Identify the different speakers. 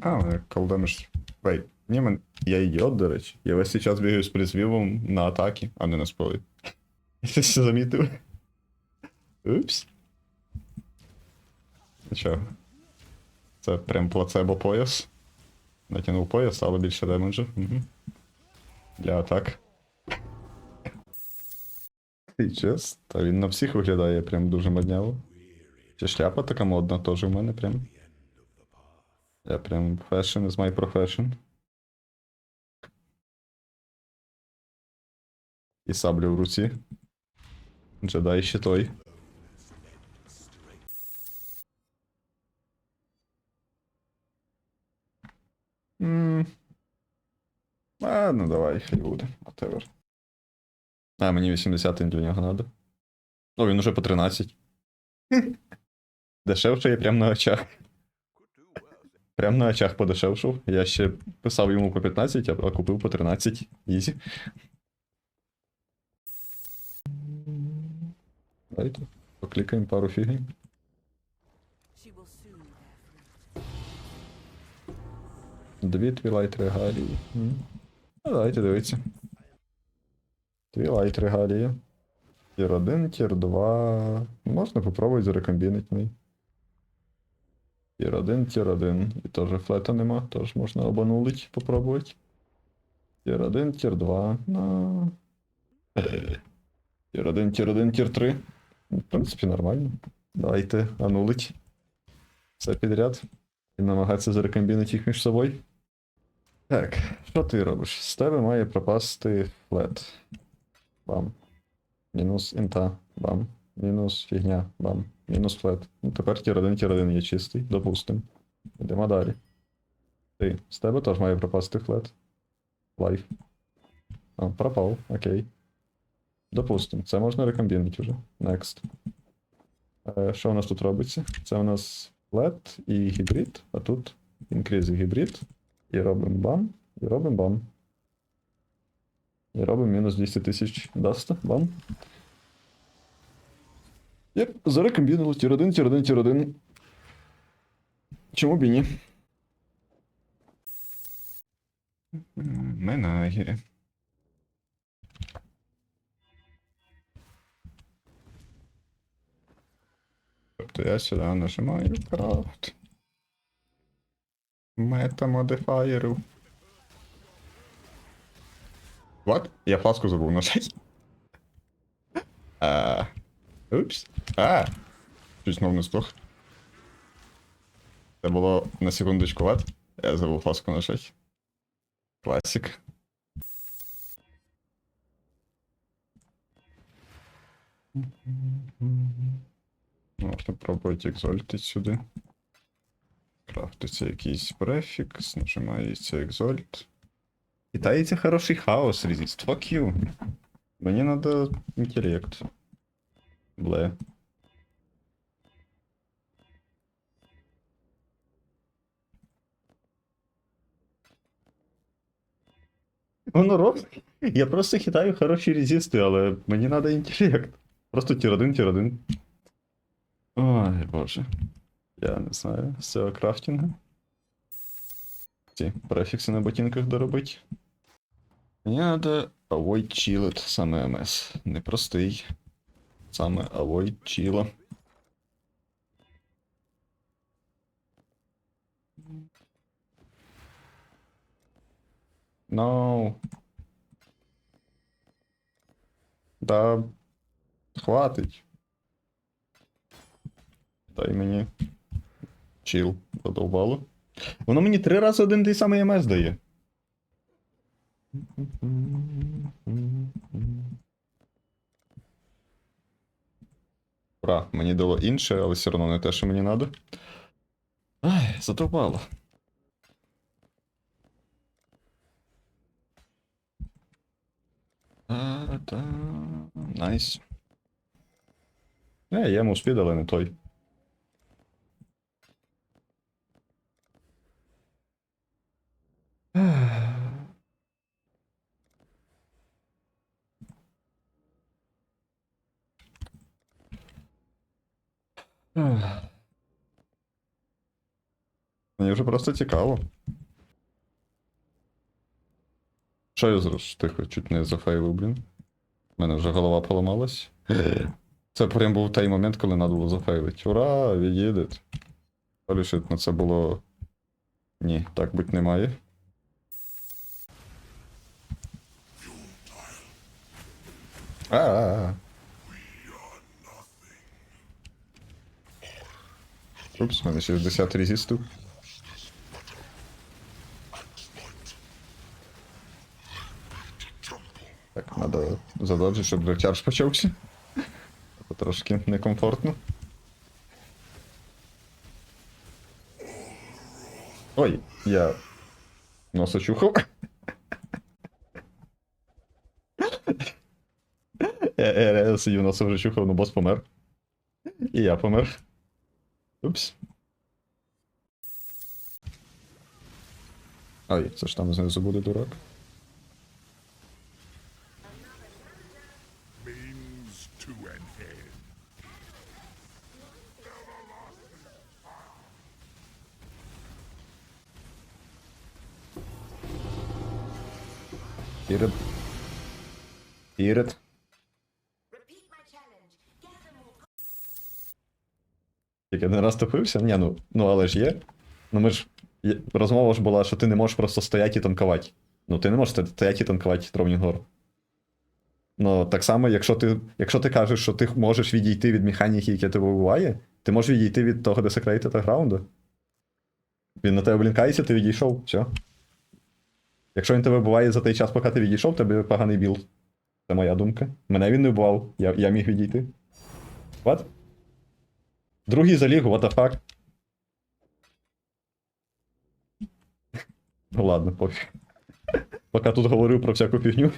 Speaker 1: А, мене колдемиш. Вей, ні, мен... я ідіот, до речі. Я весь цей час бігаю з призвівом на атаки, а не на спої. Я щось замітив. Упс. Нічого. Це прям плацебо пояс. Натягнув пояс, але більше демеджу. Угу. Для атак. Ти чест? Та він на всіх виглядає прям дуже модняво. Ще шляпа така модна теж в мене прям. Я прям fashion is my profession. І саблю в руці. Джедай ще той. М. Ладно, давай, хай буде. Whatever. А, мені 80 для нього надо. Ну, він уже по 13. Дешевше є прям на очах. Прям на очах подешевшов. Я ще писав йому по 15, а купив по 13. Ізі. Давайте. Поклікаємо пару фігень. Дві твілайт регалії. Ну, давайте дивитися. Твілайт регалії. Тір 1, тір 2. Можна попробувати зарекомбінити мій. Тір 1, тір 1. І теж флета нема, теж можна обанулить, попробувати. Тір 1, тір 2. На. Тір 1, тір 1, тір 3. В принципі, нормально. Давайте анулить. Все підряд. І намагатися зарекомбінити їх між собою. Так, що ти робиш? З тебе має пропасти флет. Бам. Мінус інта. Бам. Мінус фігня. Бам. Мінус флет. Ну тепер тір 1 тір 1 є чистий, допустим. Йдемо далі. Ти. З тебе теж має пропасти флет. Лайф. А, пропав, окей. Допустим, це можна рекомбінити вже. Next. Е, що у нас тут робиться? Це у нас флет і гібрид, а тут інкриз і гібрид. І робимо бам, і робимо бам. І робимо мінус 200 тисяч даста. Бам. Єп, зарекомбінили тір 1, тір 1, тір 1. Чому б і ні? Ми. Тобто я сюди нажимаю крафт. Мета модифаєрів. What? Я фласку забув нажать. А. Упс. А. Чуть знов не здох. Це було на секундочку what? Я забув фласку нажать. Класик. Можна пробувати екзольти сюди. Крафтиться якийсь префікс, нажимається екзольт. Китається хороший хаос, резист. Fuck you. Мені надо інтелект. Бле. Воно робить. Я просто хитаю хороші резисти, але мені надо інтелект. Просто тір 1, тір 1. Ой, боже. Я не знаю. З цього крафтінга. Ці префікси на ботинках доробить. Мені надо avoid chillet, саме МС. Непростий. Саме avoid chilla. No. Да. Хватить. Дай мені. Чил, задовбало. Воно мені три рази один той самий МС дає. Ура, мені дало інше, але все одно не те, що мені треба. Ай, затопало. Найс. Nice. Найс. Е, я йому спід, але не той. Мені вже просто цікаво. Що я зроблю? Тихо, чуть не зафейлив, блін. У мене вже голова поламалась. Це прям був той момент, коли треба було зафейлити. Ура, від'їдет. Полішит, на це було. Ні, так бути не має. А-а-а. Упс, у мене 60 резистів. Так, треба задоджити, щоб речарж почався. Це трошки некомфортно. Ой, я носа чухав. Я, реально сидів носа вже чухав, ну бос помер. І я помер. Упс. Ой, це ж там знизу буде дурак.
Speaker 2: means
Speaker 1: Тільки один раз топився? Ні, ну, ну але ж є. Ну ми ж. Розмова ж була, що ти не можеш просто стояти і танкувати. Ну ти не можеш стояти і танкувати Тровнінгор. Ну, так само, якщо ти, якщо ти кажеш, що ти можеш відійти від механіки, яка тебе вбиває, ти можеш відійти від того десекрейтета граунду. Він на тебе блінкається, ти відійшов, все. Якщо він тебе вбиває за той час, поки ти відійшов, тебе поганий білд. Це моя думка. Мене він не вбивав, я, я міг відійти. What? Другий за what the fuck? Ну ладно, пофіг. Поки тут говорив про всяку фігню.